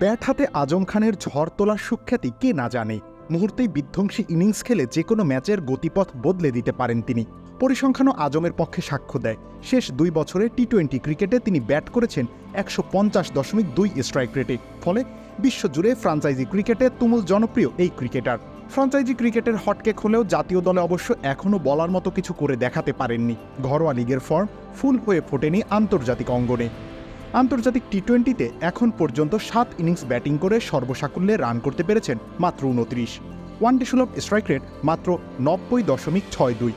Bat হাতে আজম খানের ঝড় তোলার সুখ্যাতি কে না জানে। মুহূর্তেই বিধ্বংসী ইনিংস খেলে যে কোনো ম্যাচের গতিপথ বদলে দিতে পারেন তিনি। পরিসংখ্যানও আজমের পক্ষে সাক্ষ্য দেয়। শেষ দুই বছরে টি টোয়েন্টি ক্রিকেটে তিনি ব্যাট করেছেন একশো পঞ্চাশ দশমিক দুই স্ট্রাইক রেটে ফলে বিশ্বজুড়ে ফ্রাঞ্চাইজি ক্রিকেটে তুমুল জনপ্রিয় এই ক্রিকেটার। ফ্রাঞ্চাইজি ক্রিকেটের হটকেক হলেও জাতীয় দলে অবশ্য এখনও বলার মতো কিছু করে দেখাতে পারেননি। ঘরোয়া লিগের ফর্ম ফুল হয়ে ফোটেনি আন্তর্জাতিক অঙ্গনে। আন্তর্জাতিক টি টোয়েন্টিতে এখন পর্যন্ত সাত ইনিংস ব্যাটিং করে সর্বসাকুল্যে রান করতে পেরেছেন মাত্র উনত্রিশ। ওয়ানডে সুলভ স্ট্রাইক রেট মাত্র নব্বই দশমিক ছয় দুই।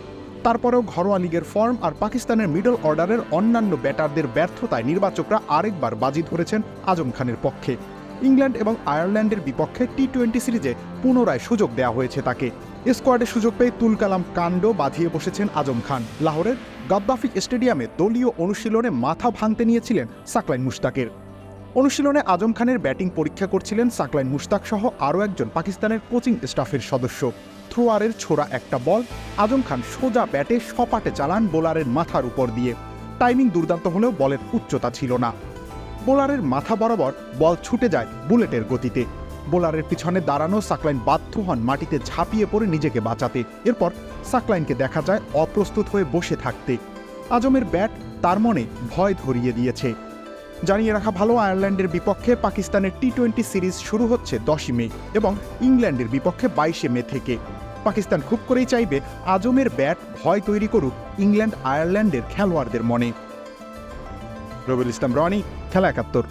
তারপরেও ঘরোয়া লিগের ফর্ম আর পাকিস্তানের মিডল অর্ডারের অন্যান্য ব্যাটারদের ব্যর্থতায় নির্বাচকরা আরেকবার বাজি ধরেছেন আজম খানের পক্ষে। ইংল্যান্ড এবং আয়ারল্যান্ডের বিপক্ষে টি টোয়েন্টি সিরিজে পুনরায় সুযোগ দেওয়া হয়েছে তাকে। স্কোয়াডে সুযোগ পেয়ে তুলকালাম কাণ্ড বাঁধিয়ে বসেছেন আজম খান। লাহোরের গাদ্দাফি স্টেডিয়ামে দলীয় অনুশীলনে মাথা ভাঙতে নিয়েছিলেন সাকলাইন মুশতাকের। অনুশীলনে আজম খানের ব্যাটিং পরীক্ষা করছিলেন সাকলাইন মুশতাক সহ আরও একজন পাকিস্তানের কোচিং স্টাফের সদস্য। থ্রোয়ারের ছোড়া একটা বল আজম খান সোজা ব্যাটে সপাটে চালান বোলারের মাথার উপর দিয়ে। টাইমিং দুর্দান্ত হলেও বলের উচ্চতা ছিল না। বোলারের মাথা বরাবর বল ছুটে যায় বুলেটের গতিতে। বোলারের পিছনে দাঁড়ানো সাকলাইন বাধ্য হন মাটিতে ঝাঁপিয়ে পড়ে নিজেকে বাঁচাতে। এরপর সাকলাইনকে দেখা যায় অপ্রস্তুত হয়ে বসে থাকতে। আজমের ব্যাট তার মনে ভয় ধরিয়ে দিয়েছে। জানিয়ে রাখা ভালো, আয়ারল্যান্ডের বিপক্ষে পাকিস্তানের টি টোয়েন্টি সিরিজ শুরু হচ্ছে দশই মে এবং ইংল্যান্ডের বিপক্ষে বাইশে মে থেকে। পাকিস্তান খুব করেই চাইবে আজমের ব্যাট ভয় তৈরি করুক ইংল্যান্ড আয়ারল্যান্ডের খেলোয়াড়দের মনে। রবিউল ইসলাম, রনি। খেলা একাত্তর।